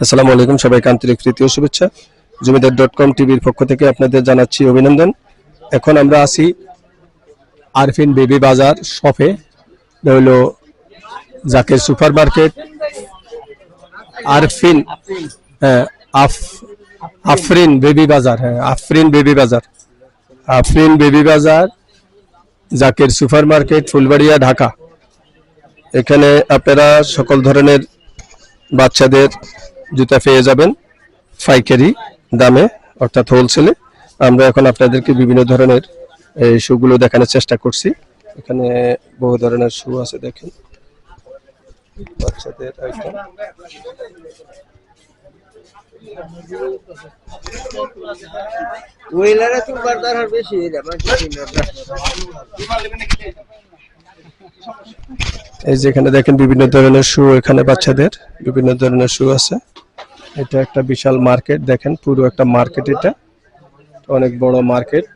আসসালামু আলাইকুম, সবাইকে আন্তরিক তৃতীয় শুভেচ্ছা। জমিদার ডট কম টিভির পক্ষ থেকে আপনাদের জানাচ্ছি অভিনন্দন। এখন আমরা আছি আরফিন বেবি বাজার শপে। হলো জাকের সুপার মার্কেট আরফিন হ্যাঁ আফ, আফরিন বেবি বাজার হ্যাঁ আফরিন বেবি বাজার। আফরিন বেবি বাজার, জাকের সুপার মার্কেট ফুলবাড়িয়া, ঢাকা। এখানে আপনারা সকল ধরনের বাচ্চাদের জুতা পেয়ে যাবেন পাইকারি দামে অর্থাৎ হোলসেলে আমরা এখন আপনাদেরকে বিভিন্ন ধরনের এই শুগুলো দেখানোর চেষ্টা করছি। এখানে বহু ধরনের শু আছে দেখেন। বাচ্চাদের। ওইলারে বেশি এই যে এখানে দেখেন বিভিন্ন ধরনের শু এখানে বাচ্চাদের বিভিন্ন ধরনের শু আছে। এটা একটা বিশাল মার্কেট, দেখেন পুরো একটা মার্কেট এটা। অনেক বড় মার্কেট।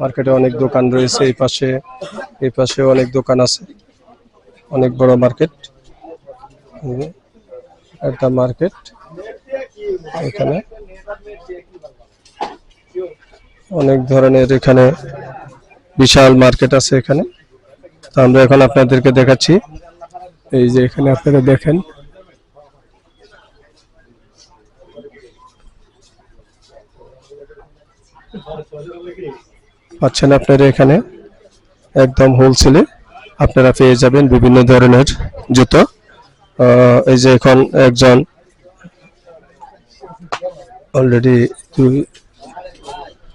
মার্কেটে অনেক দোকান রয়েছে এই পাশে এই পাশে অনেক দোকান আছে। অনেক বড় মার্কেট। একটা মার্কেট এখানে। অনেক ধরনের এখানে বিশাল মার্কেট আছে এখানে। তো আমরা এখন আপনাদেরকে দেখাচ্ছি। এই যে এখানে আপনারা দেখেন পাচ্ছেন আপনারা এখানে একদম হোলসেলে আপনারা পেয়ে যাবেন বিভিন্ন ধরনের জুতো। এই যে এখন একজন অলরেডি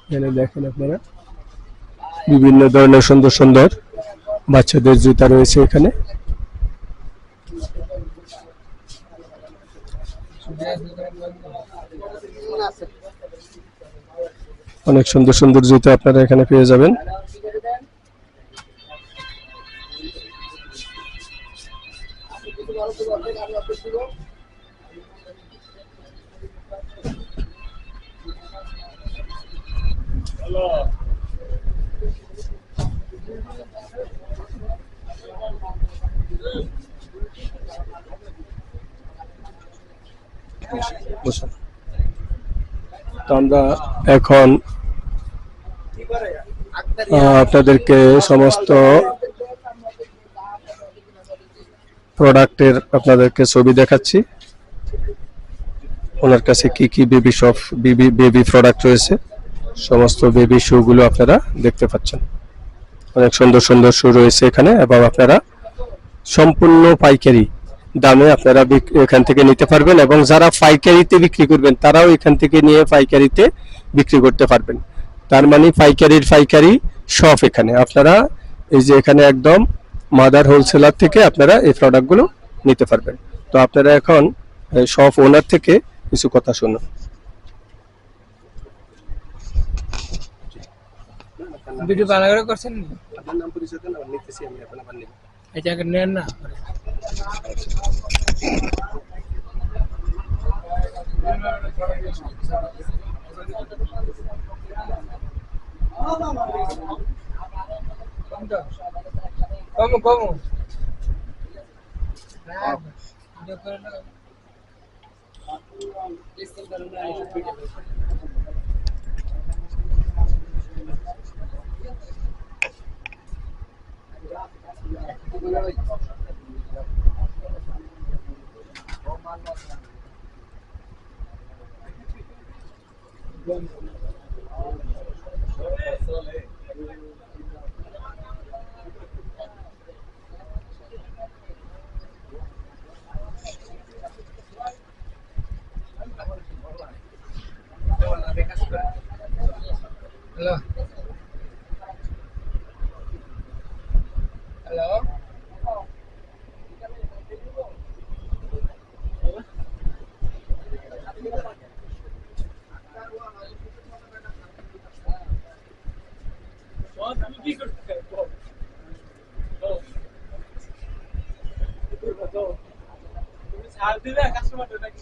এখানে দেখেন আপনারা। বিভিন্ন ধরনের সুন্দর সুন্দর বাচ্চাদের জুতা রয়েছে এখানে। অনেক সুন্দর সুন্দর জুতো আপনারা এখানে পেয়ে যাবেন বসুন। আমরা এখন আপনাদেরকে সমস্ত প্রোডাক্টের আপনাদেরকে ছবি দেখাচ্ছি। ওনার কাছে কি কি baby shop baby baby product রয়েছে, সমস্ত বেবি গুলো আপনারা দেখতে পাচ্ছেন। অনেক সুন্দর সুন্দর শু রয়েছে এখানে, এবং আপনারা সম্পূর্ণ পাইকারি দামে আপনারা এখান থেকে নিতে পারবেন এবং যারা পাইকারিতে বিক্রি করবেন তারাও এখান থেকে নিয়ে পাইকারিতে বিক্রি করতে পারবেন। তার মানে পাইকারির পাইকারি শপ এখানে। আপনারা এই যে এখানে একদম মাদার হোলসেলার থেকে আপনারা এই প্রোডাক্টগুলো নিতে পারবেন। তো আপনারা এখন শপ ওনার থেকে কিছু কথা শুনুন। ভিডিও ভালো করে করছেন আপনার নাম পরিচয় দেন আমি লিখতেছি আমি এখন আবার লিখব এটা আগে নেন না কমু কমু হ্যালো Halo.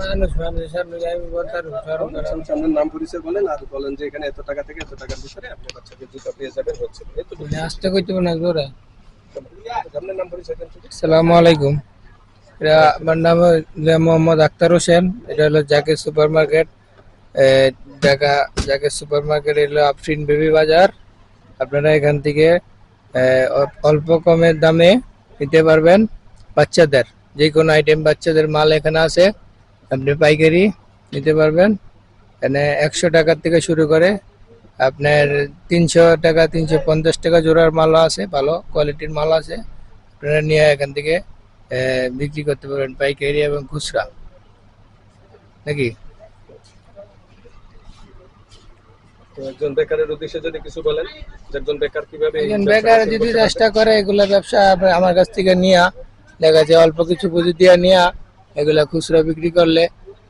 মানুষ মানুষের সামনে যাই বলতে আর সরম করা। আপনার নাম পরিচয় বলেন আর বলেন যে এখানে এত টাকা থেকে এত টাকার ভিতরে আপনি বাচ্চাদের জুতা পেয়ে যাবেন হচ্ছে এই তো আসতে কইতে না জোরে। আপনার নাম পরিচয় দেন শুধু। আসসালামু আলাইকুম। এটা আমার নাম মোহাম্মদ আক্তার হোসেন। এটা হলো Zaker super market Dhaka Zaker super market হলো আফরিন বেবি বাজার, আপনারা এখান থেকে অল্প কমের দামে নিতে পারবেন বাচ্চাদের। যে কোনো আইটেম বাচ্চাদের মাল এখানে আছে, আপনি পাইকারি নিতে পারবেন। এখানে একশো টাকার থেকে শুরু করে আপনার তিনশো টাকা, তিনশো পঞ্চাশ টাকা জোড়ার মালও আছে, ভালো কোয়ালিটির মাল আছে। আপনারা নিয়ে এখান থেকে বিক্রি করতে পারবেন পাইকারি এবং খুচরা। নাকি? তো একজন বেকারের উদ্দেশ্যে যদি কিছু বলেন একজন বেকার কীভাবে একজন বেকার যদি চেষ্টা করে এগুলা ব্যবসা আমার কাছ থেকে নিয়া দেখা যায় অল্প কিছু পুঁজি দিয়ে নিয়া এগুলা খুচরা বিক্রি করলে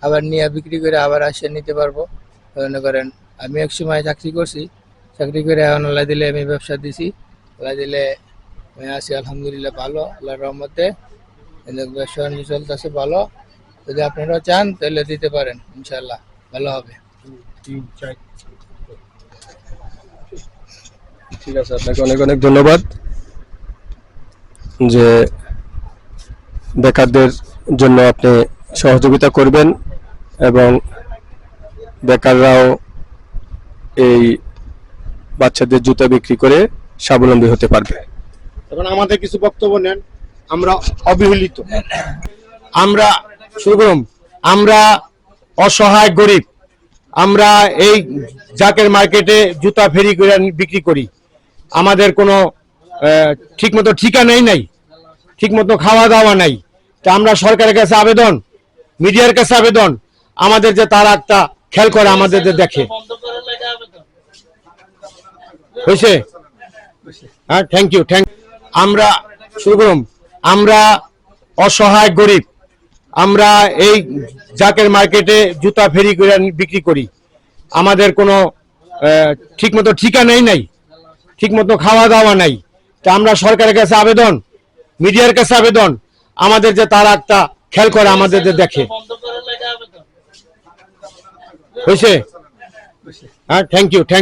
আবার নিয়ে বিক্রি করে আবার আসে নিতে পারব। মনে করেন আমি এক সময় চাকরি করছি চাকরি করে এখন আল্লাহ দিলে আমি ব্যবসা দিছি আল্লাহ দিলে আমি আছি আলহামদুলিল্লাহ ভালো আল্লাহর রহমতে। ব্যবসা বাণিজ্য চলতেছে ভালো। যদি আপনারা চান তাহলে দিতে পারেন ইনশাল্লাহ ভালো হবে। ঠিক আছে, আপনাকে অনেক অনেক ধন্যবাদ যে বেকারদের জন্য আপনি সহযোগিতা করবেন এবং বেকাররাও এই বাচ্চাদের জুতা বিক্রি করে স্বাবলম্বী হতে পারবে। এখন আমাদের কিছু বক্তব্য নেন, আমরা অবহেলিত। আমরা শুরু আমরা অসহায় গরিব, আমরা এই জাকের মার্কেটে জুতা ফেরি করে বিক্রি করি। আমাদের কোনো ঠিকমতো ঠিকানাই নাই, ঠিকমতো খাওয়া দাওয়া নাই। তা আমরা সরকারের কাছে আবেদন, মিডিয়ার কাছে আবেদন, আমাদের যে তারা একটা খেয়াল করে, আমাদের যে দেখে। হয়েছে? হ্যাঁ থ্যাংক ইউ থ্যাংক আমরা, শুরু করুন। আমরা অসহায় গরিব। আমরা এই জাকের মার্কেটে জুতা ফেরি করে বিক্রি করি। আমাদের কোনো ঠিকমতো ঠিকানাই নাই। ঠিকমতো খাওয়া দাওয়া নাই। তো আমরা সরকারের কাছে আবেদন, মিডিয়ার কাছে আবেদন, আমাদের যে তারা একটা খেয়াল করে, আমাদের যে দেখে। হয়েছে? হ্যাঁ থ্যাংক ইউ থ্যাংক